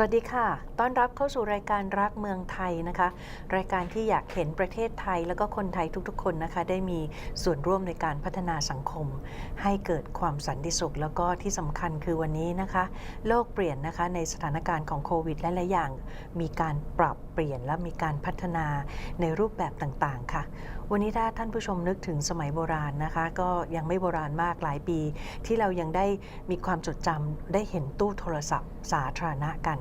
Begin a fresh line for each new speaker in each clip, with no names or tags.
สวัสดีค่ะ ต้อนรับเข้าสู่รายการรักเมืองไทยนะคะ รายการที่อยากเห็นประเทศไทย แล้วก็คนไทยทุกๆ คนนะคะ ได้มีส่วนร่วมในการพัฒนาสังคม ให้เกิดความสันติสุข แล้วก็ที่สำคัญคือวันนี้นะคะ โลกเปลี่ยนนะคะในสถานการณ์ของโควิดและหลายอย่าง มีการปรับเปลี่ยนและมีการพัฒนาในรูปแบบต่างๆ ค่ะ วันนี้ถ้าท่านผู้ชมนึกถึงสมัยโบราณนะคะ ก็ยังไม่โบราณมากหลายปี ที่เรายังได้มีความจดจำได้เห็นตู้โทรศัพท์สาธารณะกัน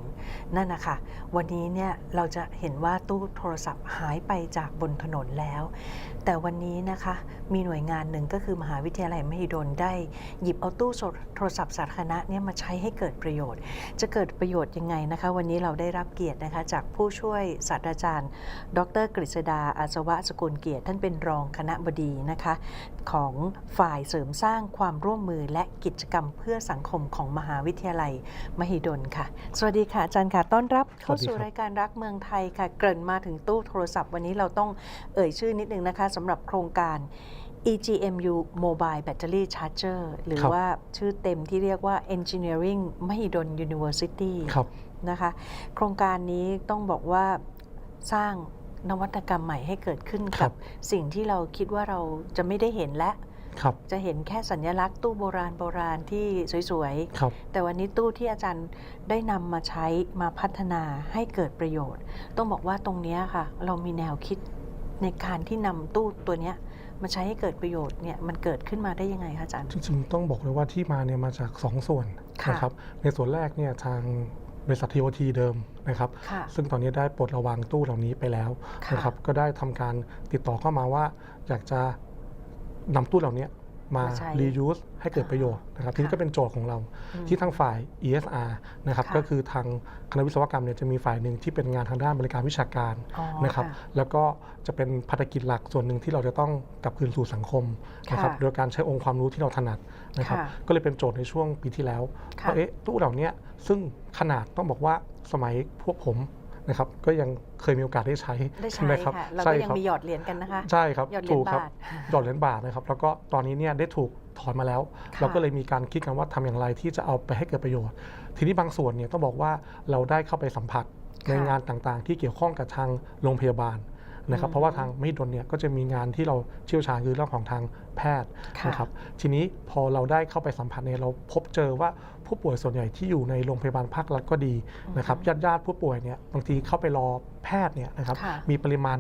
นั่นนะคะวันนี้เนี่ยเราจะเห็นว่าตู้โทรศัพท์หายไปจากบนถนนแล้ว แต่วันนี้นะคะมีหน่วยงานหนึ่งก็คือมหาวิทยาลัยมหิดลได้ หยิบเอาตู้โทรศัพท์สาธารณะเนี่ยมาใช้ให้เกิดประโยชน์ จะเกิดประโยชน์ยังไงนะคะ วันนี้เราได้รับเกียรตินะคะจากผู้ช่วยศาสตราจารย์ ดร กฤษดาอาสวะสกุลเกียรติ ท่านเป็นรองคณะบดีนะคะ ของฝ่ายเสริมสร้างความร่วมมือและกิจกรรมเพื่อสังคมของมหาวิทยาลัยมหิดลค่ะ สวัสดีค่ะอาจารย์ค่ะ ต้อนรับเข้าสู่
สวัสดีครับ
รายการรักเมืองไทยค่ะ เกริ่นมาถึงตู้โทรศัพท์ วันนี้เราต้องเอ่ยชื่อนิดนึงนะคะสำหรับโครงการ EGMU Mobile Battery Charger หรือ
ครับ
ว่าชื่อเต็มที่เรียกว่า Engineering มหิดล University
ครับ
นะคะ โครงการนี้ต้องบอกว่าสร้าง นวัตกรรมใหม่ให้เกิดขึ้น
ครั
กับบสิ่งที่เราคิดว่าเราจะไม่ได้เห็นและ
ครับ
จะเห็นแค่สัญลักษณ์ตู้โบราณโบราณที่สวย
ครับ
ๆแต่วันนี้ตู้ที่อาจารย์ได้นำมาใช้มาพัฒนาให้เกิดประโยชน์ ต้องบอกว่าตรงเนี้ยค่ะ เรามีแนวคิดในการที่นำตู้ตัวเนี้ยมาใช้ให้เกิดประโยชน์เนี่ยมันเกิดขึ้นมาได้ยังไงคะอาจารย์
จริงๆ ต้องบอกเลยว่าที่มาเนี่ยมาจาก 2 ส่วน
ค่ะ
นะครับ ในส่วนแรกเนี่ยทาง บริษัททีโอทีเดิมนะครับ
ค่ะ
ซึ่งตอนนี้ได้ปลดระวางตู้เหล่านี้ไปแล้ว
ค่ะ
นะครับ ก็ได้ทำการติดต่อเข้ามาว่า อยากจะนำตู้เหล่านี้มา
มาใช้
reuse ให้เกิดประโยชน์นะครับ ทีนี้
ค่ะ
ก็เป็นโจทย์ของเรา
อืม
ที่ทางฝ่าย ESR นะครับ
ค่ะ
ก็คือทางคณะวิศวกรรมเนี่ยจะมีฝ่ายหนึ่งที่เป็นงานทางด้านบริการวิชาการ
อ๋อ
นะครับ
ค่ะ
แล้วก็จะเป็นภารกิจหลักส่วนหนึ่งที่เราจะต้องกลับคืนสู่สังคมนะครับ
ค่ะ
โดยการใช้องค์ความรู้ที่เราถนัดนะครับ
ค่ะ
ก็เลยเป็นโจทย์ในช่วงปีที่แล้ว
ค่ะ
ว่าเอ๊ะตู้เหล่านี้ ซึ่งขนาดต้องบอกว่าสมัยพวกผมนะครับก็ยังเคยมีโอกาสได้ใช้
ได้ใช้
ไหมครับ
ค่ะเรา
ใช่
ก็ยัง
ครับ
มีหยอดเหรียญกันนะคะ
ใช่ครับ
หยอดเหรียญ
ถูกครับ
บาท
หยอดเหรียญบาทนะครับ แล้วก็ตอนนี้เนี่ยได้ถูกถอนมาแล้ว
ค่ะ
เราก็เลยมีการคิดกันว่าทำอย่างไรที่จะเอาไปให้เกิดประโยชน์ ทีนี้บางส่วนเนี่ยต้องบอกว่าเราได้เข้าไปสัมผัสในงานต่างๆ ที่เกี่ยวข้องกับทางโรงพยาบาลนะครับ
อืม
เพราะว่าทางไม่ดนเนี่ยก็จะมีงานที่เราเชี่ยวชาญคือเรื่องของทางแพทย์
ค่ะ
นะครับทีนี้พอเราได้เข้าไปสัมผัสเนี่ยเราพบเจอว่า ผู้ป่วยส่วนใหญ่ที่อยู่ในโรงพยาบาลภาครัฐก็ดีนะครับญาติญาติๆผู้ป่วยเนี่ยบางทีเข้าไปรอแพทย์เนี่ยนะครับ
ค่ะ
มีปริมาณ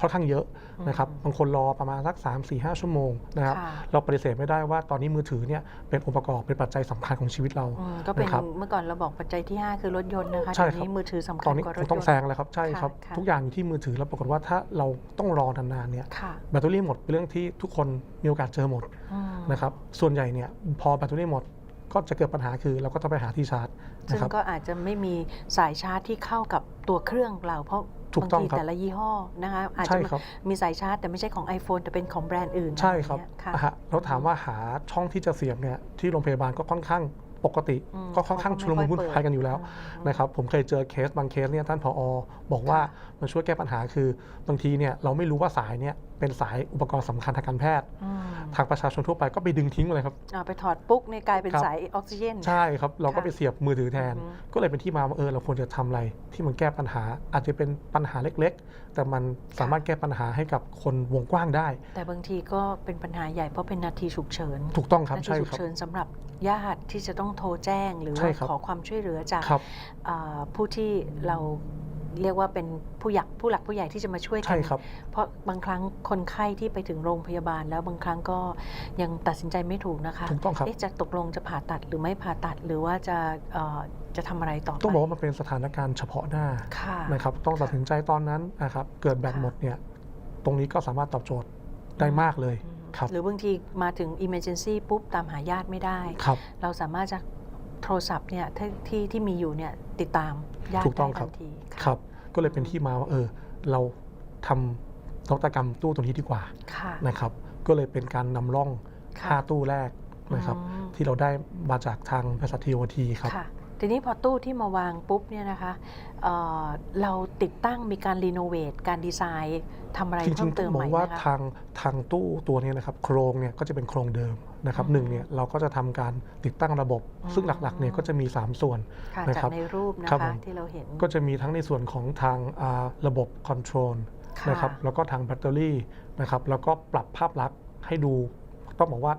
ค่อนข้างเยอะนะครับ
อืม
บางคนรอประมาณสัก 3 4 5 ชั่วโมงนะครับ
ค่ะ
เราปฏิเสธไม่ได้ว่าตอนนี้มือถือเนี่ยเป็นองค์ประกอบเป็นปัจจัยสำคัญของชีวิตเรา
อืมก็เป็น
นะครับ
เมื่อก่อนเราบอกปัจจัยที่ 5 คือรถยนต์นะคะ
ใช่
เดี๋ยว
ครับ
นี้มือถือสำ
ต
คั
อ
ญ
นนี้
กว่าร
ค
ถ
ง
ย
ต้อง
น
แซ
ต์
งแล้วครับใช่ครับ
ค่ะ
ทุกอย่างอยู่ที่มือถือแล้วปรากฏว่าถ้าเราต้องรอนานๆเนี่ย
ค่ะ
แบตเตอรี่หมดเป็นเรื่องที่ทุกคนมีโอกาสเจอหมด
อืม
นะครับส่วนใหญ่เนี่ยพอแบตเตอรี่หมด ก็จะเกิดปัญหาคือเราก็ต้องไปหาที่ชาร์จ
ซึ่
นะ
ง
ครับ
ก็อาจจะไม่มีสายชาร์จที่เข้ากับตัวเครื่องเราเพราะ
ถูก
บาง
ต้อง
ที
ครับ
แต่ละยี่ห้อนะคะอาจ
ใช่
จะ
ครับ
มีสายชาร์จแต่ไม่ใช่ของ iPhone แต่เป็นของแบรนด์อื่น
ใช่ครับ
อะไอย่างเงี้ยค่ะ
อะ ฮะแล้วถามว่าหาช่องที่จะเสียบเนี่ยที่โรงพยาบาลก็ค่อนข้างปกติ
อืม
ก็ค่อนข้าง
เขา
ชุ
ก็
ล
ไม่
มุน
ค่อย
วุ่น
เปิด
วายกันอยู่แล้ว
อืม
นะครับผมเคยเจอเคสบางเคสเนี่ยท่านผอ บอกว่า
ค่ะ
มันช่วยแก้ปัญหาคือบางทีเนี่ยเราไม่รู้ว่าสายเนี่ยเป็นสายอุปกรณ์สำคัญทางการแพทย์
อืม
ทางประชาชนทั่วไปก็ไปดึงทิ้งเลยครับ
อ่าไปถอดปุ๊กในยกลายเป็น
ครับ
สายออกซิเจน
ใช่ครับ เราก็
ค่ะ
ไปเสียบมือถือแทน
อือฮึ
ก็เลยเป็นที่มาว่าเออเราควรจะทำอะไรที่มันแก้ปัญหา อาจจะเป็นปัญหาเล็กๆ แต่มันสามารถแก้ปัญหาให้กับคนวงกว้างได้
แต่บางทีก็เป็นปัญหาใหญ่เพราะเป็นนาทีฉุกเฉิน
ถูกต้องครับ
นาที
ใช่
ฉุก
ครับ
เฉินสำหรับญาติที่จะต้องโทรแจ้ง หรือ
ใช่
ว่า
ครับ
ขอความช่วยเหลือจาก
ครับ
อ่าผู้ที่เรา เรียกว่าเป็นผู้หยักผู้หลักผู้ใหญ่ที่จะมาช่วยกั
ใช่ครับ
เพราะบางครั้งคนไข้ที่ไปถึงโรงพยาบาล แล้วบางครั้งก็ยังตัดสินใจไม่ถูกนะคะ
ถูกต้องครับ
เอ๊ะจะตกลงจะผ่าตัดหรือไม่ผ่าตัดหรือว่าจะเอ่อจะทำอะไรต่อไป
ต้องบอกว่ามันเป็นสถานการณ์เฉพาะหน้า
ค่ะ
นะครับต้องตัดสินใจตอนนั้นนะครับเกิดแบต
ค่ะ
หมดเนี่ยตรงนี้ก็สามารถตอบโจทย์ได้มากเลย
อืม
ครับ
หรือบางทีมาถึง emergency ปุ๊บตามหาญาติไม่ได้
ครับ
เราสามารถจะ โทรศัพท์เนี่ยที่ที่ที่มีอยู่เนี่ยติดตามญาติ
ถูกต้อง
ได้
ครั
ทั
บ
นทีะ
ครับ ก็เลยเป็นที่มาว่าเออเราทำนวัตกรรมตู้ตัวนี้ดีกว่า
ค่ะ
นะครับ ก็เลยเป็นการนำร่อง
ค่ะ
ห้าตู้แรกนะครับ
อืม
ที่เราได้มาจากทางบริษัททีโอทีครับ
ค่ะทีนี้พอตู้ที่มาวางปุ๊บเนี่ยนะคะเอ่อเราติดตั้งมีการรีโนเวทการดีไซน์ทำอะไร
จริ
เพิ่
ง
ม
ๆต้
เติ
อ
ม
งบ
ให
อ
ม่
ก
ไหม
ว่า
คะ
ทางทางตู้ตัวเนี้นะครับ โครงเนี่ยก็จะเป็นโครงเดิม นะครับ
อืม
หนึ่งเนี่ยเราก็จะทำการติดตั้งระบบ
อืม
ซึ่งหลักๆเนี่ยก็จะมี 3 ส่วน
ค่ะ
นะ
จา
ครั
ก
บ
ในรูปนะ
ครับ
คะ
ผม
ที่เราเห็น
ก็จะมีทั้งในส่วนของทางอ่าระบบคอนโทรล
ค่ะ
นะครับแล้วก็ทางแบตเตอรี่นะครับแล้วก็ปรับภาพลักษณ์ให้ดูต้องบอกว่า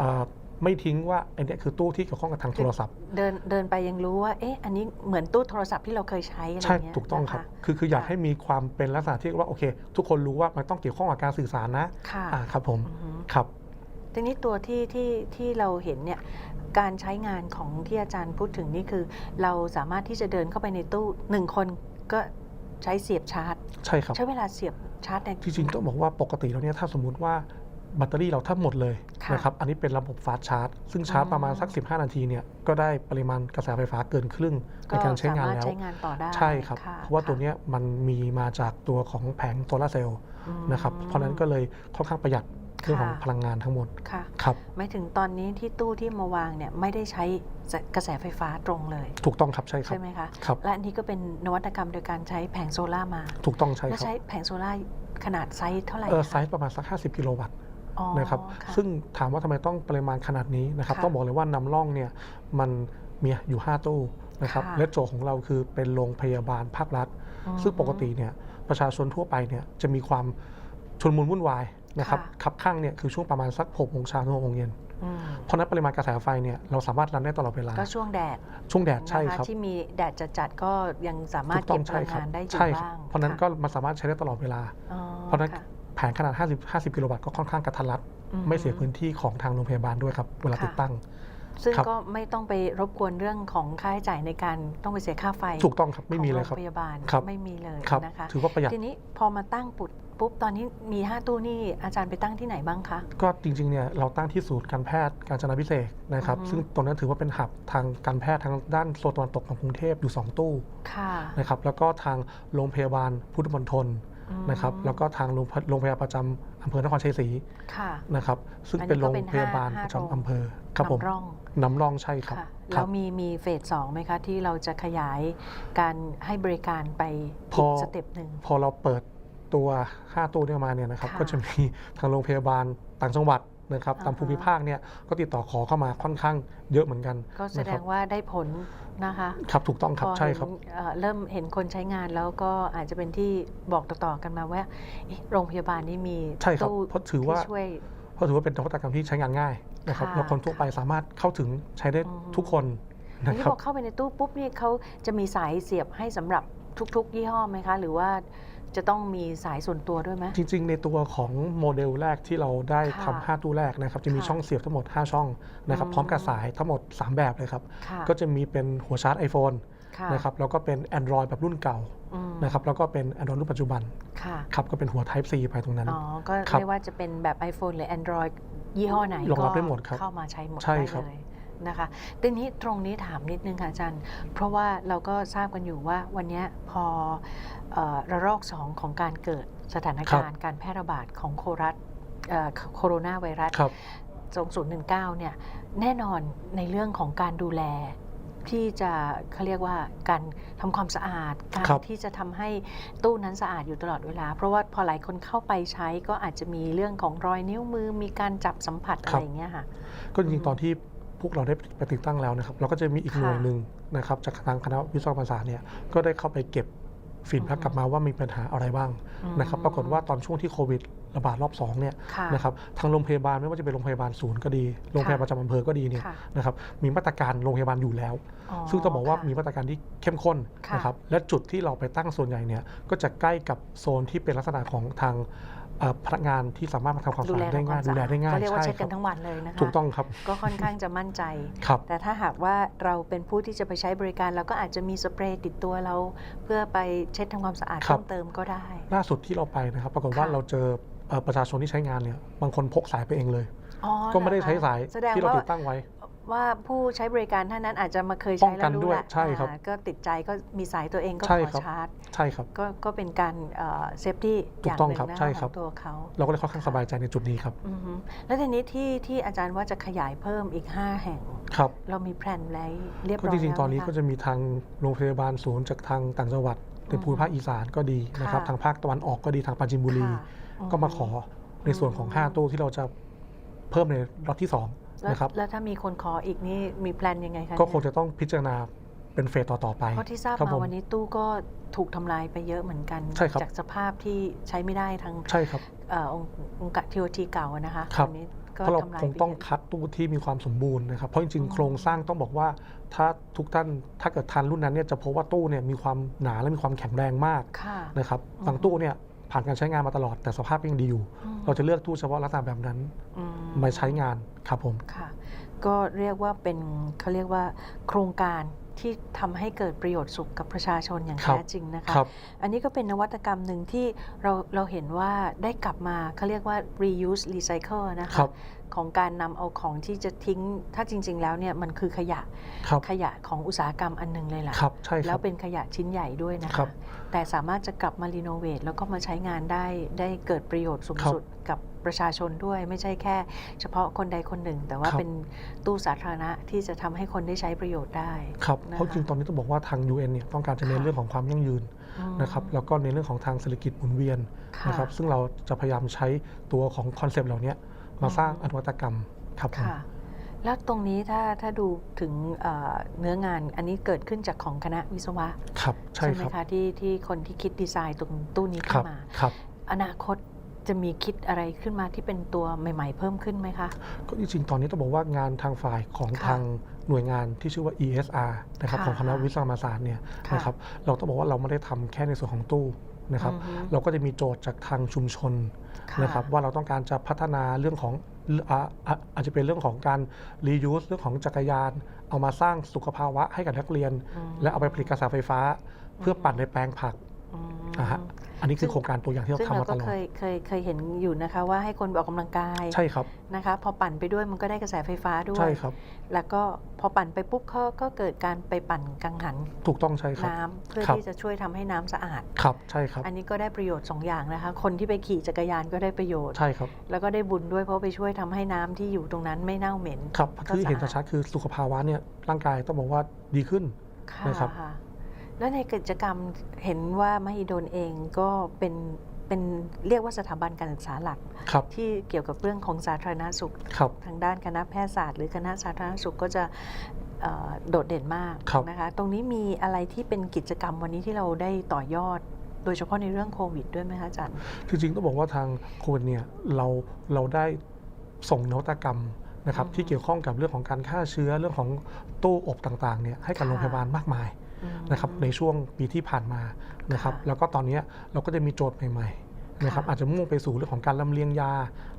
อ่าไม่ทิ้งว่าไอันนี้คือตู้ที่เกี่ยวข้องกับทางโทรศัพท์
เดินเดินไปยังรู้ว่าเอ๊ะอันนี้เหมือนตู้โทรศัพท์ที่เราเคยใช้อะไร
ใช่
เงี้ย
ถูกต้องครับ
นะะ
คือคืออยาก
ค่ะ
ให้มีความเป็นลักษณะที่ว่าโอเค ทุกคนรู้ว่ามันต้องเกี่ยวข้องกับการสื่อสารนะ
ค่ะ
อ่าครับผม
อือฮึ
ครับ
ทีนี้ตัวที่ที่ที่เราเห็นเนี่ยการใช้งานของที่อาจารย์พูดถึงนี่คือ เราสามารถที่จะเดินเข้าไปในตู้หนึ่งคนก็ใช้เสียบชาร์จ
ใช่ครับ
ใช้เวลาเสียบชาร์จใน
จริงๆต้องบอกว่าปกติแล้วเนี่ยถ้าสมมุติว่าแบตเตอรี่เราทั้งหมดเลย
ค่ะ
นะครับ อันนี้เป็นระบบฟาสต์ชาร์จ ซึ่งชาร์จ
อืม
ประมาณสัก 15 นาทีเนี่ยก็ได้ปริมาณกระแสไฟฟ้าเกินครึ่งในการใช้งาน
สมรถ
แล้ว
ใช้งานต่อได้
ใช่ครับ
ค่
เพราะว่าตัว
ค่
เนี้ยมันมีมาจากตัวของแผงโซลาร์เซลล์
อืม
นะครับ เพราะฉะนั้นก็เลยค่อนข้างประหยัด เรื่องของ
ค่ะ
พลังงานทั้งหมด
ค่ะ
ครับ
หมายถึงตอนนี้ที่ตู้ที่มาวางเนี่ยไม่ได้ใช้กระแสไฟฟ้าตรงเลย
ถูกต้องครับใช่ครับ
ใช่ไหมคะ
ครับ
และอันนี้ก็เป็นนวัตกรรมโดยการใช้แผงโซล่าร์มา
ถูกต้องใช่
แล้ว
ครับ
ใช้แผงโซล่าร์ขนาดไซส์เท่าไหร่
เออ
คะ
ไซส์ประมาณสัก 50 กิโลวัตต์
อ๋อ
นะครับ
ค่ะ
ซึ่งถามว่าทำไมต้องปริมาณขนาดนี้นะครับ
ค่ะ
ต้องบอกเลยว่านำร่องเนี่ยมันมีอยู่ 5 ตู้นะครับ
ค่ะ
และโจทย์ของเราคือเป็นโรงพยาบาลภาครัฐ
อืม
ซึ่งปกติเนี่ยประชาชนทั่วไปเนี่ยจะมีความชุลมุนวุ่นวาย นะครับ
ค่ะ
ขับข้างเนี่ยคือช่วงประมาณสัก6โมงเช้าถึง6โมงเย็น
อืม
เพราะฉะนั้นปริมาณกระแสไฟเนี่ยเราสามารถรันได้ตลอดเวลา
ก็ช่วงแดด
ช่วงแดดใช่
นะคะ
ครับ
ที่มีแดดจัดๆก็ยังสามาร
ถู
ถ
กต้
เก็
อบง
พ
ใช่
ลัง
ครับ
งานได้อยู่
ใช่ครับ
บ้าง
เพราะฉะนั้น
ค่
ก็มันสามารถใช้ได้ตลอดเวลา
อ๋อ
เพราะฉะนั้น
ค่
แผงขนาด 50 50 กิโลวัตต์ก็ค่อนข้างกระทัดรัด
อืม
ไม่เสียพื้นที่ของทางโรงพยาบาลด้วยครับ เวลา
ค่ะ
ติดตั้ง
ซึ่ง
ครับ
ก็ไม่ต้องไปรบกวนเรื่องของค่าใช้จ่ายในการต้องไปเสียค่าไฟ
ถูกต้องครับไม่มีเลยค
ข
รั
อบงโรงพยาบาล
ครับ
ไม่มีเลย
ครับ
นะคะ
ถือว่าประหยัด
ทีนี้พอมาตั้งปุ๊บ ปุ๊บตอนนี้มี 5 ตู้นี่อาจารย์ไปตั้งที่ไหนบ้างคะ
ก็จริงๆเนี่ยเราตั้งที่ศูนย์การแพทย์การจนาพิเศษกนะครับ
อือฮึ
ซึ่งตรงนั้นถือว่าเป็นหับทางการแพทย์ทางด้านโซนตะวันตกของกรุงเทพอยู่ 2 ตู้
ค่ะ
นะครับแล้วก็ทางโรงพยาบาลพุทธมณฑล
อืม
นะครับแล้วก็ทางโรงพโรงพยาบาลประจำอำเภอนครชัยศรี
ค่ะ
นะครับซึ่ง
อันนี้
เป็นโรง
ก็เป็น
พยาบาล
ห้า
ประ
ห้าโรง
จำอำเภอครับผม
นำร่อง
น้ำร่องใช่ครับ
ค่ะ
ค
แล้
รั
ว
บ
มีมีเฟสสองไหมคะที่เราจะขยายการให้บริการไป
พ
อี
อ
กสเต็ปหนึ่ง
พอเราเปิด ตัว 5ตู้เนี่ยมาเนี่ยนะครับ
ค่ะ
ก็จะมีทางโรงพยาบาลต่างจังหวัดนะครับ
อ่าฮะ
ตามภูมิภาคเนี่ยก็ติดต่อขอเข้ามาค่อนข้างเยอะเหมือนกัน
ก็แส
นะ
ด
ครับ
งว่าได้ผลนะคะ
ครับถูกต้องครับ
พอ
ใช่
เห็น
ครับ
เอ่อเริ่มเห็นคนใช้งานแล้วก็อาจจะเป็นที่บอกต่อๆกันมาว่าเอ๊ะโรงพยาบาลนี้มี
ใช่ครับ
ตู้
เพราะถือว่า
ที่ช่วย
เพราะถือว่าเป็นนวัตกรรมที่ใช้งานง่ายนะครับ
ค่ะ
แล้วคนทั่วไปสามารถเข้าถึงใช้ได้
อืม
ทุกคน
ที
นะ
นี้
ครับ
พอเข้าไปในตู้ปุ๊บนี่เขาจะมีสายเสียบให้สำหรับทุกๆ ยี่ห้อไหมคะ หรือว่า จะต้องมีสายส่วนตัวด้วยไหม
จริง ๆ ในตัวของโมเดลแรกที่เราได้
ค่ะ
ทำ5ตู้แรกนะครับ จะมี
ค่ะ
ช่องเสียบทั้งหมด 5 ช่องนะครับ
อืม
พร้อมกับสายทั้งหมด 3 แบบเลยครับ
ค่ะ
ก็จะมีเป็นหัวชาร์จ iPhone
ค่ะ
นะครับแล้วก็เป็น Android แบบรุ่นเก่า
อืม
นะครับแล้วก็เป็น Android รุ่นปัจจุบัน
ค่ะ
ครับก็เป็นหัว Type C ไปตรงนั้น
อ๋อก็
ครับ
ไม่ว่าจะเป็นแบบ iPhone หรือ Android ยี่ห้อไหน
รองรับ
ก็
ได้หมดครับ
เข้ามาใช้หมด
ใช่
ได้
ครับ
เลย นะคะทีนี้ตรงนี้ถามนิดนึงค่ะอาจารย์ เพราะว่าเราก็ทราบกันอยู่ว่าวันเนี้ยพอเอ่อระลอกสองของการเกิดสถานการณ์การแพร่ระบาดของโครัสเอ่อโคโรนาไวรัส
ครับ
2019 เนี่ยแน่นอนในเรื่องของการดูแลที่จะเขาเรียกว่าการทำความสะอาด การ
ครับ
ที่จะทำให้ตู้นั้นสะอาดอยู่ตลอดเวลา เพราะว่าพอหลายคนเข้าไปใช้ก็อาจจะมีเรื่องของรอยนิ้วมือมีการจับสัมผัสอะไรอย่างเงี้ยค่ะ
ก็จริงๆตอนที่ พวกเราได้ไปติดตั้งแล้วนะครับ เราก็จะมีอีก
ค่ะ
หน่วยหนึ่งนะครับ จากทางคณะวิศวกรรมศาสตร์เนี่ยก็ได้เข้าไปเก็บฟีดแบ็ก
อืม
กลับมาว่ามีปัญหาอะไรบ้างนะครับ ปรากฏว่าตอนช่วงที่โควิดระบาดรอบ2เนี่ย
ค่ะ
นะครับทางโรงพยาบาลไม่ว่าจะเป็นโรงพยาบาลศูนย์ก็ดีโรงพยาบาลประจำอำเภอก็ดีเนี่ย
ค่ะ
นะครับมีมาตรการโรงพยาบาลอยู่แล้ว
อ๋อ
ซึ่งต้องบอกว่า
ค่ะ
มีมาตรการที่เข้มข้น
ค่ะ
นะครับและจุดที่เราไปตั้งส่วนใหญ่เนี่ยก็จะใกล้กับโซนที่เป็นลักษณะของทางเอ่อ พนักงานที่สามารถมาทำความ
ดู
สะ
แล
อาดได้ง่าย
ทำควม
ดูแลได้ง่าย
ก็เรียกว่า
ใช่
เช็ค
ค
กั
รับ
นทั้งวันเลยนะคะ
ถูกต้องครับ
ก็ค่อนข้างจะมั่นใจ
ครับ
แต่ถ้าหากว่าเราเป็นผู้ที่จะไปใช้บริการเราก็อาจจะมีสเปรย์ติดตัวเรา เพื่อไปเช็ดทำความสะอาด
ครับ
เพิ่มเติมก็ได้
ล่าสุดที่เราไปนะครับ ปรากฏว่า
ค่ะ
เราเจอเอ่อประชาชนที่ใช้งานเนี่ยบางคนพกสายไปเองเลย
อ๋อ
ก็ไม่ได้
เหรอคะ
ใช้สาย
แสดง
ที่เรา
ว่า
ติดตั้งไว้
ว่าผู้ใช้บริการท่านนั้นอาจจะมาเคย
ป้
ใช้
อง
แล้
กั
วนรู้
ด้วย
ละ
ใช่ครับ
อ่าก็ติดใจก็มีสายตัวเองก็
ใช่
ขอ
ครับ
ชาร์จ
ใช่ครับ
ก็ก็เป็นการเซฟตี้
ถู
อกย่าง
ต้อง
หนึ่ง
ครับ
นะ
ใช่
คะ
ค
ข
รั
อบงตัวเขา
เราก็เลยค่อนข้างสบายใจในจุดนี้ครับ
อือฮึแล้วทีนี้ที่ที่อาจารย์ว่าจะขยายเพิ่มอีก 5 แห่ง
ครับ
เรามีแพลนไว้เรียบ
ก็
ร้อย
จริง
แล้ว
ๆตอนนี้
ไหมคะ
ก็จะมีทางโรงพยาบาลศูนย์จากทางต่างจังหวัดในภูมิภาคอีสานก็ดีนะครับ
ค่ะ
ทางภาคตะวันออกก็ดีทางปราจีนบุรี
ค่ะ
ก็มาขอในส่วนของ
อืม
5 ตู้ที่เราจะเพิ่มในล็อตที่สอง
แล้ว
นะครับ
แล้วถ้ามีคนขออีกนี่มีแพลนยังไงคะ
ก็คง
เนี่ย
จะต้องพิจารณาเป็นเฟสต่อๆไป
เพราะที่ทราบ
ครับ
มา
ผม
วันนี้ตู้ก็ถูกทำลายไปเยอะเหมือนกัน
ใช่ครับ
จากสภาพที่ใช้ไม่ได้ทั้ง
ใช่ครับ
เอ่อองค์องค์กะทีโอทีเก่าอะนะคะ
ครับ
วันนี้ก็
เพราะเรา
ทำลาย
คง
ไป
ต้อง
เยอะ
คัดตู้ที่มีความสมบูรณ์นะครับ เพราะจริง
อืม
ๆ โครงสร้างต้องบอกว่า ถ้าทุกท่านถ้าเกิดทานรุ่นนั้นเนี่ยจะพบว่าตู้เนี่ยมีความหนาและมีความแข็งแรงมาก
ค่ะ
นะครับ
อืม
บางตู้เนี่ย ผ่านการใช้งานมาตลอดแต่สภาพก็ยังดีอยู่
อืม
เราจะเลือกตู้เฉพาะลักษณะแบบนั้น
อื
มาใช้งานครับผม
ค่ะ ก็เรียกว่าเป็นเขาเรียกว่าโครงการที่ทำให้เกิดประโยชน์สุขกับประชาชนอย่าง
ครับ
แท้จริงนะคะ
ครับ
อันนี้ก็เป็นนวัตกรรมหนึ่งที่เราเราเห็นว่าได้กลับมาเขาเรียกว่า reuse recycle นะ
ครั
คะ
บ
ของการนำเอาของที่จะทิ้ง ถ้าจริง ๆ แล้วเนี่ยมันคือขยะ
ครับ
ขยะของอุตสาหกรรมอันหนึ่งเลยแหละ
ครับใช่ค
แล้
รั
ว
บ
เป็นขยะชิ้นใหญ่ด้วยนะ
ครั
คะ
บ
แต่สามารถจะกลับมารีโนเวทแล้วก็มาใช้งานได้ได้เกิดประโยชน์สูง
ครับ
สุดกับประชาชนด้วยไม่ใช่แค่ เฉพาะคนใดคนหนึ่ง แต่ว่า
ครับ
เป็นตู้สาธารณะที่จะทำให้คนได้ใช้ประโยชน์ได้
ครับ
นะคะ
เพราะจริงๆตอนนี้ต้องบอกว่าทาง UN เนี่ยต้องการจะเน้น
ค่ะ
เรื่องของความยั่งยืน
อืม
นะครับแล้วก็ในเรื่องของทางเศรษฐกิจหมุนเวียน
ค่ะ
นะครับซึ่งเราจะพยายามใช้ตัวของคอนเซปต์เหล่านี้มาสร้าง
อืม
อนวัตกรรมครับผม
ค่ะ แล้วตรงนี้ถ้าถ้าดูถึงเอ่อเนื้องานอันนี้เกิดขึ้นจากของคณะวิศวะ
ครับใช่
ไห
ค
ม
รับ
คะที่ที่คนที่คิดดีไซน์ตรงตู้นี้
ค
ขึ้
รับ
นมา
ครับ
อนาคตจะมีคิดอะไรขึ้นมาที่เป็นตัวใหม่ ๆ เพิ่มขึ้นไหมคะ
ก็จริงๆ ตอนนี้ต้องบอกว่างานทางฝ่ายของ
ค่ะ
ทางหน่วยงานที่ชื่อว่า ESR นะครับ
ค่ะ
ของคณะวิศวกรรมศาสตร์เนี่ย
ค่ะ
นะครับเราต้องบอกว่าเราไม่ได้ทำแค่ในส่วนของตู้นะครับ
อือฮึ
เราก็จะมีโจทย์จากทางชุมชน
ค่ะ
นะครับว่าเราต้องการจะพัฒนาเรื่องของ อ่าอ่าอาจจะเป็นเรื่องของการ reuse เรื่องของจักรยาน เอามาสร้างสุขภาวะให้กับนักเรียน
อืม
และเอาไปผลิตกระแสไฟฟ้า เพื่อปั่นในแปลงผัก
อืม
นะฮะอันนี้คือโครงการตัวอย่างที่เรา
ซึ่ง
ทำ
เรา
มาต
ก็
ลอด
เคยเคยเคยเห็นอยู่นะคะว่าให้คนไปออกกำลังกาย
ใช่ครับ
นะคะ พอปั่นไปด้วยมันก็ได้กระแสไฟฟ้าด้วย
ใช่ครับ
แล้วก็พอปั่นไปปุ๊บก็ก็เกิดการไปปั่นกังหัน
ถูกต้องใช่ครับ
น้ำเพื่อ
ครับ
ที่จะช่วยทำให้น้ำสะอาด
ครับใช่ครับ
อันนี้ก็ได้ประโยชน์2อย่างนะคะ คนที่ไปขี่จักรยานก็ได้ประโยชน์
ใช่ครับ
แล้วก็ได้บุญด้วยเพราะไปช่วยทำให้น้ำที่อยู่ตรงนั้นไม่เน่าเหม็น
ครับ
แล้วก็
คือเห็น
สะอาด
ชัดๆคือสุขภาวะเนี่ยร่างกายต้องบอกว่าดีขึ้น
ค่ะ
นะครับ
ค่ะ แล้วในกิจกรรมเห็นว่ามหิดลเองก็เป็นเป็นเรียกว่าสถาบันการศึกษาหลัก
ครับ
ที่เกี่ยวกับเรื่องของสาธารณสุข
ครับ
ทางด้านคณะแพทยศาสตร์หรือคณะสาธารณสุขก็จะเอ่อโดดเด่นมาก
ครับ
นะคะ ตรงนี้มีอะไรที่เป็นกิจกรรมวันนี้ที่เราได้ต่อยอด โดยเฉพาะในเรื่องโควิดด้วยไหมคะอาจารย์
จริงๆต้องบอกว่าทางโควิดเนี่ยเราเราได้ส่งนวัตกรรมนะครับ
อืม
ที่เกี่ยวข้องกับเรื่องของการฆ่าเชื้อเรื่องของตู้อบต่างๆเนี่ยให้กับ
ค่ะ
โรงพยาบาลมากมาย
อืม
นะครับในช่วงปีที่ผ่านมานะครับ
ค่ะ
แล้วก็ตอนเนี้ยเราก็จะมีโจทย์ใหม่ๆนะครับ
ค่ะ
อาจจะมุ่งไปสู่เรื่องของการลำเลียงยา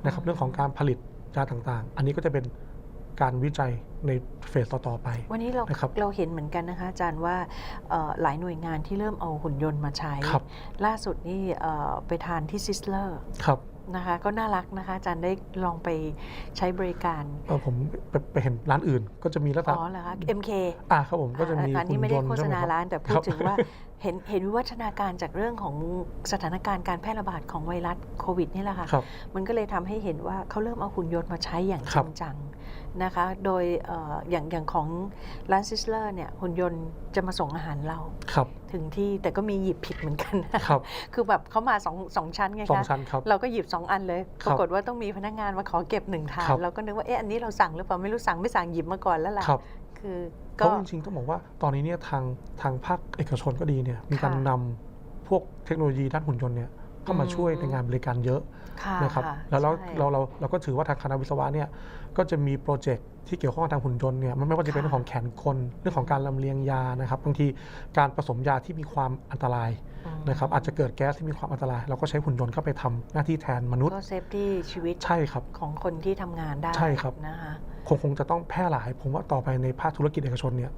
นะครับ
อืม
เรื่องของการผลิตยาต่างๆ อันนี้ก็จะเป็นการวิจัยในเฟสต่อๆไป
วันนี้เรา
นะครับ
เราเห็นเหมือนกันนะคะอาจารย์ว่าเอ่อหลายหน่วยงานที่เริ่มเอาหุ่นยนต์มาใช้
ครับ
ล่าสุดนี่เอ่อไปทานที่ซิสเลอร์
ครับ
นะคะ ก็น่ารักนะคะ อาจารย์ได้ลองไปใช้บริการ
เอ่อผมไปไปเห็นร้านอื่นก็จะมีลักษ
อ๋
ณะ
อเหรอคะ MK
อ่าครับผมก็จะมี
อ่าอันนี้ไม่ได้โฆษณาร้านแต่พูด
ครับ
ถึงว่า เห็นเห็นวิวัฒนาการจากเรื่องของสถานการณ์การแพร่ระบาดของไวรัสโควิดนี่แหละค่ะ
ครับ
มันก็เลยทำให้เห็นว่าเขาเริ่มเอาหุ่นยนต์มาใช้อย่างจ
ครั
ริ
บ
งจังนะคะ โดยเอ่ออย่างอย่างของร้านซิสเลอร์เนี่ยหุ่นยนต์จะมาส่งอาหารเรา
ครับ
ถึงที่แต่ก็มีหยิบผิดเหมือนกันนะ ครับคือแบบเขามาสองสองชั้นไง
สอง
คะ
ชั้นครับ
เราก็หยิบ 2 อันเลย
ค
ป
รับ
รากฏว่าต้องมีพนักงานมาขอเก็บหนึ่งถา
ครั
ด
บ
เราก็นึกว่า เอ๊ะ อันนี้เราสั่งหรือเปล่า ไม่รู้สั่งไม่สั่งหยิบมาก่อนแล้วล่ะ
ครับ
คือ
เพ
ก็
ราะจริงๆต้องบอกว่าตอนนี้เนี่ยทางทางภาคเอกชนก็ดีเนี่ยมีการ
ค่ะ
นำพวกเทคโนโลยีด้านหุ่นยนต์เนี่ยเข้ามา
อืม
ช่วยในงานบริการเยอะ
ค่ะ
นะครับ
ค่ะ
แล้วเรา
ใช่
เราเราเราก็ถือว่าทางคณะวิศวะเนี่ย ก็จะมีโปรเจกต์ที่เกี่ยวข้องกับทางหุ่นยนต์เนี่ยมันไม่ว่าจะเป็น
ค่ะ
เรื่องของแขนคนเรื่องของการลำเลียงยานะครับบางทีการผสมยาที่มีความอันตราย
อืม
นะครับอาจจะเกิดแก๊สที่มีความอันตราย เราก็ใช้หุ่นยนต์เข้าไปทำหน้าที่แทนมนุษย์
ก็เซฟตี้ชีวิต
ใช่ครับ
ของคนที่ทำงานได้
ใช่ครับ
นะคะ
คงคงจะต้องแพร่หลาย ผมว่าต่อไปในภาคธุรกิจเอกชนเนี่ย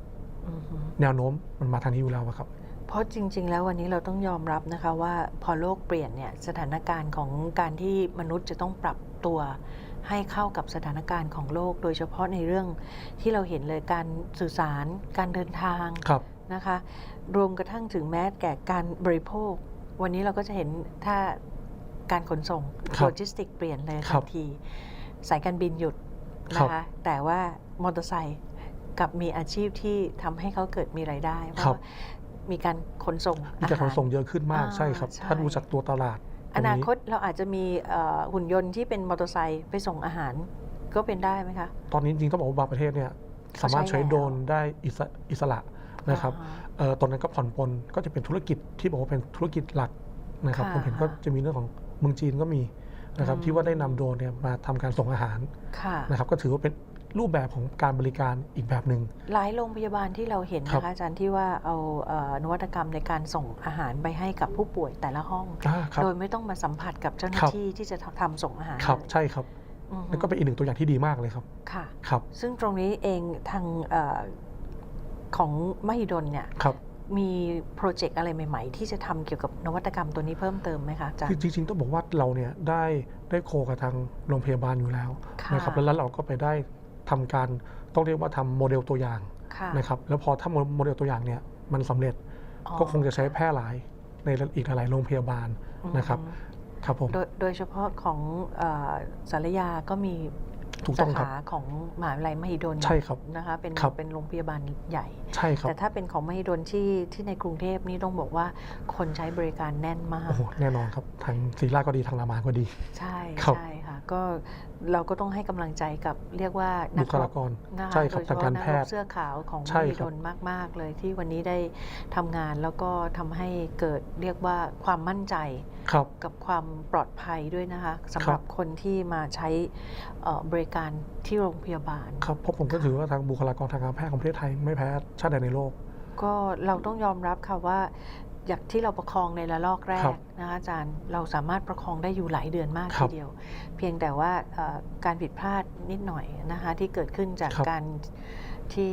อือฮึ
แนวโน้มมันมาทางนี้อยู่แล้วอะครับ
เพราะจริง ๆ แล้ววันนี้เราต้องยอมรับนะคะว่าพอโลกเปลี่ยนเนี่ยสถานการณ์ของการที่มนุษย์จะต้องปรับตัว ให้เข้ากับสถานการณ์ของโลก โดยเฉพาะในเรื่องที่เราเห็นเลยการสื่อสาร การเดินทาง
ครับ
นะคะ รวมกระทั่งถึงแม้แก่การบริโภค วันนี้เราก็จะเห็นถ้าการขนส่ง
ครับ
โลจิสติกเปลี่ยนเลย
ครั
ทั
บ
นที สายการบินหยุด
ครั
นะ
บ
คะแต่ว่ามอเตอร์ไซค์กลับมีอาชีพที่ทำให้เขาเกิดมีรายได้เพ
ครั
ราะ
บ
ว่ามีการขนส่ง
มีการขนส่ง
อาห
เยอะขึ้นมาก
อ่า
ใช่ครับ
ใช่
ถ้าดูจากตัวตลาดต
อ
รง
นาคตเราอาจจะมีเอ่อหุ่นยนต์ที่เป็นมอเตอร์ไซค์ไปส่งอาหารก็เป็นได้ไหมคะ
ตอนนี้จริงๆต้องบอกว่าบางประเทศเนี่ยสามารถใช้
ใช้แล้ว
โดรนได้อิสระอิสระนะครับ
อ่าฮ
เอ่อตอนนั้นก็ผ่อนปลนก็จะเป็นธุรกิจที่บอกว่าเป็นธุรกิจหลักนะครับ
ค่ะ
ผมเห็นก็จะมีเรื่องของเมืองจีนก็มีนะครับ
อืม
ที่ว่าได้นำโดรนเนี่ยมาทำการส่งอาหาร
ค่ะ
นะครับก็ถือว่าเป็น รูปแบบของการบริการอีกแบบหนึ่ง
หลายโรงพยาบาลที่เราเห็น
ครับ
นะคะอาจารย์ที่ว่าเอาเอ่อนวัตกรรมในการส่งอาหารไปให้กับผู้ป่วยแต่ละห้อง
อ่าครับ
โดยไม่ต้องมาสัมผัสกับเจ้าหน้า
ครับ
ที่ที่จะทำส่งอาหาร
ครับ
เลย
ใช่ครับ
อือฮึ
นั่นก็เป็นอีกหนึ่งตัวอย่างที่ดีมากเลยครับ
ค่ะ
ครับ
ซึ่งตรงนี้เองทางเออของมหิดลเนี่ย
ครับ
มีโปรเจกต์อะไรใหม่ ๆ ที่จะทำเกี่ยวกับนวัตกรรมตัวนี้เพิ่มเติมไหมคะอาจารย์
จริงๆต้องบอกว่าเราเนี่ยได้ได้โคกับทางโรงพยาบาลอยู่แล้ว
ค่ะ
นะครับแล้วเราก็ไปได้ ทำการต้องเรียกว่าทำโมเดลตัวอย่าง
ค่ะ
นะครับแล้วพอถ้าโมเดลตัวอย่างเนี่ยมันสำเร็จ
อ๋อ
ก็คงจะใช้แพร่หลายในอีกหลายๆโรงพยาบาลนะครับ
อืม
ครับผม
โดยโดยเฉพาะของเอ่อสารยาก็มี
ถูก
สา
ต้องครับ
ขาของมหาวิทยาลัยมหิดล
ใช่ครับ
นะคะเป็น
ครับ
เป็นโรงพยาบาลใหญ่
ใช่ครับ
แต่ถ้าเป็นของมหิดลที่ที่ในกรุงเทพนี่ต้องบอกว่าคนใช้บริการแน่นมาก
โอ้โหแน่นอนครับทางศรีราชก็ดีทางรามาก็ดี
ใช่
ครับ
ใช่ค่ะ ก็เราก็ต้องให้กำลังใจกับเรียกว่านั
บุคลากร
นะคะ
ใช่ครับ
โดยเฉ
ทาง
พาะ
การ
นั
แพ
ร
ท
บ
ย์
เสื้อขาวของม
ใช่
หิ
ครั
ด
บ
ลมาก ๆ เลยที่วันนี้ได้ทำงานแล้วก็ทำให้เกิดเรียกว่าความมั่นใจ
ครับ
กับความปลอดภัยด้วยนะคะสำหรับคนที่มาใช้เอ่อบริการที่โรงพยาบาล
ครับเพราะผมก็ถือว่าทางบุคลากรทางการแพทย์ของประเทศไทยไม่แพ้ชาติใดในโลก
ก็เราต้องยอมรับค่ะว่า อย่างที่เราประคองในระลอกแร
ครั
ก
บ
นะคะอาจารย์เราสามารถประคองได้อยู่หลายเดือนมาก
ครั
ที
บ
เดียว เพียงแต่ว่าเอ่อการผิดพลาดนิดหน่อยนะคะที่เกิดขึ้นจาก
ครับ
การที่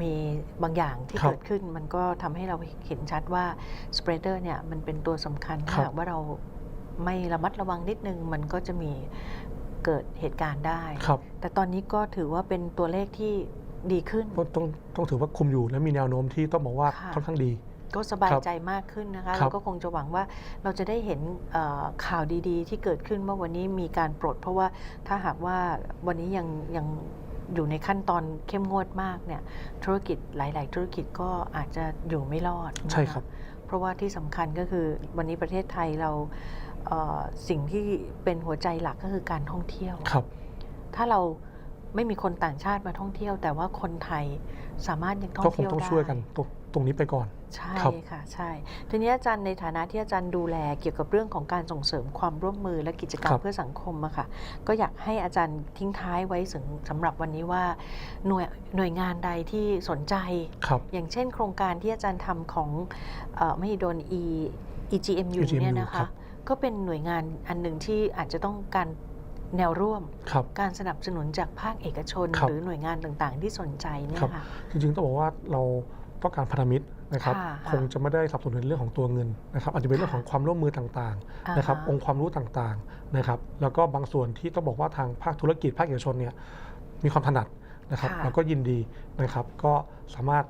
มีบางอย่างที่
ครับ
เกิดขึ้นมันก็ทำให้เราเห็นชัดว่าสเปรดเดอร์เนี่ยมันเป็นตัวสำคัญถ้า
ครับ
หากว่าเราไม่ระมัดระวังนิดนึง มันก็จะมีเกิดเหตุการณ์ได้
ครับ
แต่ตอนนี้ก็ถือว่าเป็นตัวเลขที่ดีขึ้น
ก็ต้องต้องถือว่าคุมอยู่และมีแนวโน้มที่ต้องบอกว่า
ค่ะ
ค่อนข้างดี
ก็สบาย
ครับ
ใจมากขึ้นนะคะ
ครั
เรา
บ
ก็คงจะหวังว่าเราจะได้เห็นเอ่อข่าวดีๆ ที่เกิดขึ้นว่าวันนี้มีการปลด เพราะว่าถ้าหากว่าวันนี้ยังยังอยู่ในขั้นตอนเข้มงวดมากเนี่ยธุรกิจหลาย ๆ ธุรกิจก็อาจจะอยู่ไม่รอดนะคะ
ใช่ครับ
เพราะว่าที่สำคัญก็คือวันนี้ประเทศไทยเราเอ่อสิ่งที่เป็นหัวใจหลักก็คือการท่องเที่ยว
ครับ
ถ้าเราไม่มีคนต่างชาติมาท่องเที่ยว แต่ว่าคนไทยสามารถยังท่อ
ก็
ง
คง
เที่ยว
ต้อง
ได้
ช่วยกันตรงตรงนี้ไปก่อน
ใช่
ครับ
ค่ะใช่ ทีนี้อาจารย์ในฐานะที่อาจารย์ดูแลเกี่ยวกับเรื่องของการส่งเสริมความร่วมมือและกิจกรร
ค
ม
รับ
เพื่อสังคมอะค่ะ ก็อยากให้อาจารย์ทิ้งท้ายไว้ถึงสำหรับวันนี้ว่าหน่วยหน่วยงานใดที่สนใจ
ครับ
อย่างเช่นโครงการที่อาจารย์ทำของเออมหิดล E EGMU
EGMU
เนี่ยนะ
ครั
คะ
บ
ก็เป็นหน่วยงานอันหนึ่งที่อาจจะต้องการแนวร่วม
ครับ
การสนับสนุนจากภาคเอกชน
ครับ
หรือหน่วยงานต่างๆ ที่สนใจเนี่ย
ครับ
ค่ะ
จริงๆต้องบอกว่าเราต้องการพันธมิตร นะครับ
ค่ะ
คงจะไม่ได้สนับสนุนเรื่องของตัวเงินนะครับอาจจะเป็นเรื่อง
ค่ะ
ของความร่วมมือต่างๆนะครับ
อ่าฮะ
องค์ความรู้ต่างๆนะครับแล้วก็บางส่วนที่ต้องบอกว่าทางภาคธุรกิจภาคเอกชนเนี่ยมีความถนัดนะครับ
ค่ะ
แล้วก็ยินดีนะครับก็สามารถ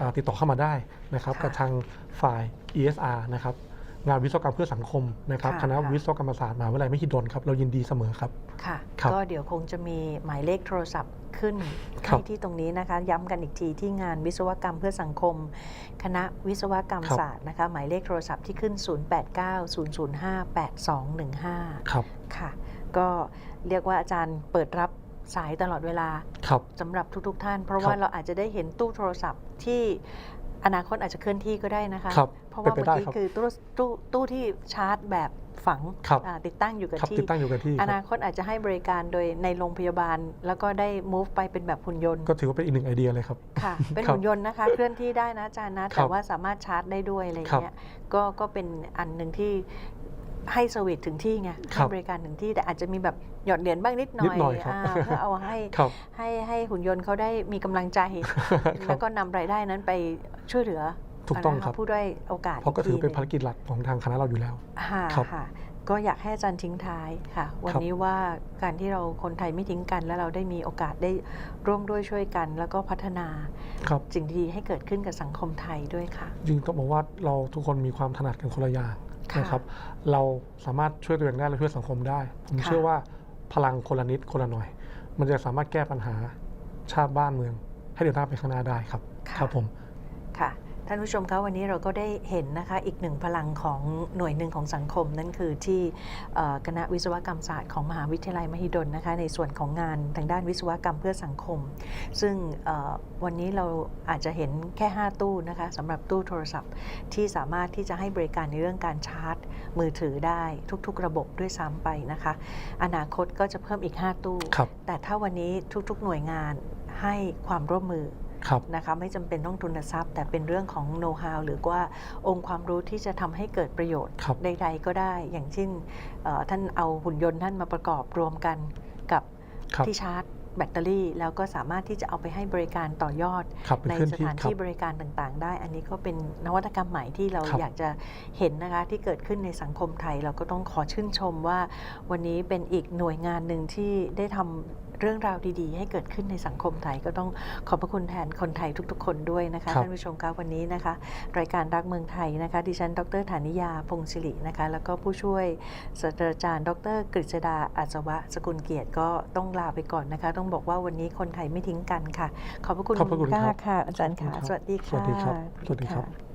อ่าติดต่อเข้ามาได้นะครับ
ค่ะ
กับทางฝ่าย ESR นะครับ งานวิศวกรรมเพื่อสังคมนะครับ
ค่ะ
คณะ
ค่ะ
วิศวกรรมศาสตร์มหาวิทยาลัยมหิดลครับเรายินดีเสมอครับ
ค่ะ
ครับ
ก็เดี๋ยวคงจะมีหมายเลขโทรศัพท์ขึ้น
ครั
ให้
บ
ที่ตรงนี้นะคะ ย้ำกันอีกทีที่งานวิศวกรรมเพื่อสังคม คณะวิศวกรรม
ครับ
ศาสตร์นะคะ หมายเลขโทรศัพท์ที่ขึ้น 0890058215
ครับ
ค่ะ ก็เรียกว่าอาจารย์เปิดรับสายตลอดเวลา
ครับ
สำหรับทุกๆ ท่าน เพราะ
ครับ
ว่าเราอาจจะได้เห็นตู้โทรศัพท์ที่ อนาคตอาจจะเคลื่อนที่ก็ได้นะคะ
ครับ
เพราะว่า
เป็น
เมื่
ไป
อ
ได้
กี้
ครับ
คือตู้ตู้ตู้ที่ชาร์จแบบฝัง
ครับ
อ่าติดตั้งอยู่กับ
ครับ
ที่
ติดตั้งอยู่กับที่ค
อ
รับ
นาคตอาจจะให้บริการโดยในโรงพยาบาล แล้วก็ได้ move ไปเป็นแบบหุ่นยนต์
ก็ถือว่าเป็นอีกหนึ่งไอเดียเลยครับ
ค่ะ เป็น
ครับ
หุ่นยนต์นะคะ เคลื่อนที่ได้นะอาจารย์นะ
ครั
แต่
บ
ว่าสามารถชาร์จได้ด้วยอะไรอย่าง
ครับ
เงี้ยก็ก็เป็นอันหนึ่งที่ ให้สวิตถึงที่ไง
ครั
ให้
บ
บริการถึงที่แต่อาจจะมีแบบหยอดเหรียญบ้างนิดหน่
นิ
อ
ด
ย
หน่อยครับ
อ่าเพื่อเอาให้
ครับ
ให้ให้หุ่นยนต์เขาได้มีกำลังใจ
ครั
แล้
บ
วก็นำรายได้นั้นไปช่วยเหลือ
ถูกต้อง
นะะ
ครับ
ผู้ด้อยโอกาส
เพราะก็ถือเป็น
ทีห
ภารกิจหลักของทางคณะเราอยู่แล้ว
ค่ะ
ครับ
ค่ะ ก็อยากให้อาจารย์ทิ้งท้ายค่ะ วัน
ครับ
นี้ว่าการที่เราคนไทยไม่ทิ้งกัน แล้วเราได้มีโอกาสได้ร่วมด้วยช่วยกัน แล้วก็พัฒนา
ครับ
สิ่งดีๆให้เกิดขึ้นกับสังคมไทยด้วยค่ะ
จริงต้องบอกว่าเราทุกคนมีความถนัดกันคนละอย่าง
ค่ะ
นะครับ เราสามารถช่วยตัวเองได้และช่วยสังคมได้ ผม
ค่ะ
เชื่อว่าพลังคนละนิดคนละหน่อย มันจะสามารถแก้ปัญหาชาติบ้านเมือง ให้เดินหน้าไปข้างหน้าได้ครับ
ค่ะ
ครับผม
ค่ะ ท่านผู้ชมคะวันนี้เราก็ได้เห็นนะคะอีกหนึ่งพลังของหน่วยหนึ่งของสังคม นั่นคือที่เอ่อคณะวิศวกรรมศาสตร์ของมหาวิทยาลัยมหิดลนะคะในส่วนของงานทางด้านวิศวกรรมเพื่อสังคม ซึ่งเอ่อวันนี้เราอาจจะเห็นแค่ 5 ตู้นะคะสำหรับตู้โทรศัพท์ที่สามารถที่จะให้บริการในเรื่องการชาร์จ มือถือได้ทุกๆ ระบบด้วยซ้ำไปนะคะอนาคตก็จะเพิ่มอีก 5 ตู้
ครับ
แต่ถ้าวันนี้ทุกๆ หน่วยงานให้ความร่วมมือ
ครับ
นะคะไม่จำเป็นต้องทุนทรัพย์ แต่เป็นเรื่องของโน้ตฮาวหรือว่าองค์ความรู้ที่จะทำให้เกิดประโยชน์
ครับ
ใดๆก็ได้ อย่างเช่นเอ่อท่านเอาหุ่นยนต์ท่านมาประกอบรวมกันกับ
ครับ
ที่ชาร์จแบตเตอรี่ แล้วก็สามารถที่จะเอาไปให้บริการต่อยอด
ครับเป็น
ใน
เคลื่อน
ส
ที่
ถาน
ครั
ที่
บ
บริการต่างๆ ได้ อันนี้ก็เป็นนวัตกรรมใหม่ที่เรา
ครับ
อยากจะเห็นนะคะที่เกิดขึ้นในสังคมไทย เราก็ต้องขอชื่นชมว่า วันนี้เป็นอีกหน่วยงานหนึ่งที่ได้ทำ เรื่องราวดีๆ ให้เกิดขึ้นในสังคมไทยก็ต้องขอบพระคุณแทนคนไทยทุก ๆ คนด้วยนะคะ
ครับ
ท่านผู้ชมคะวันนี้นะคะ รายการรักเมืองไทยนะคะ ดิฉัน ดรฐานิยาพงศิรินะคะ แล้วก็ผู้ช่วยศาสตราจารย์ ดรกฤษดาอาสวะสกุลเกียรติก็ต้องลาไปก่อนนะคะ ต้องบอกว่าวันนี้คนไทยไม่ทิ้งกันค่ะ ขอบพระคุณ
ขอบพระคุณ
กล้า
ครับ
ค่ะ อาจารย์ค่ะ
ขอบคุณครับ
สวัสดี
ส
ค่ะ
วัสดีครับสวัสดีครับ
ค่ะ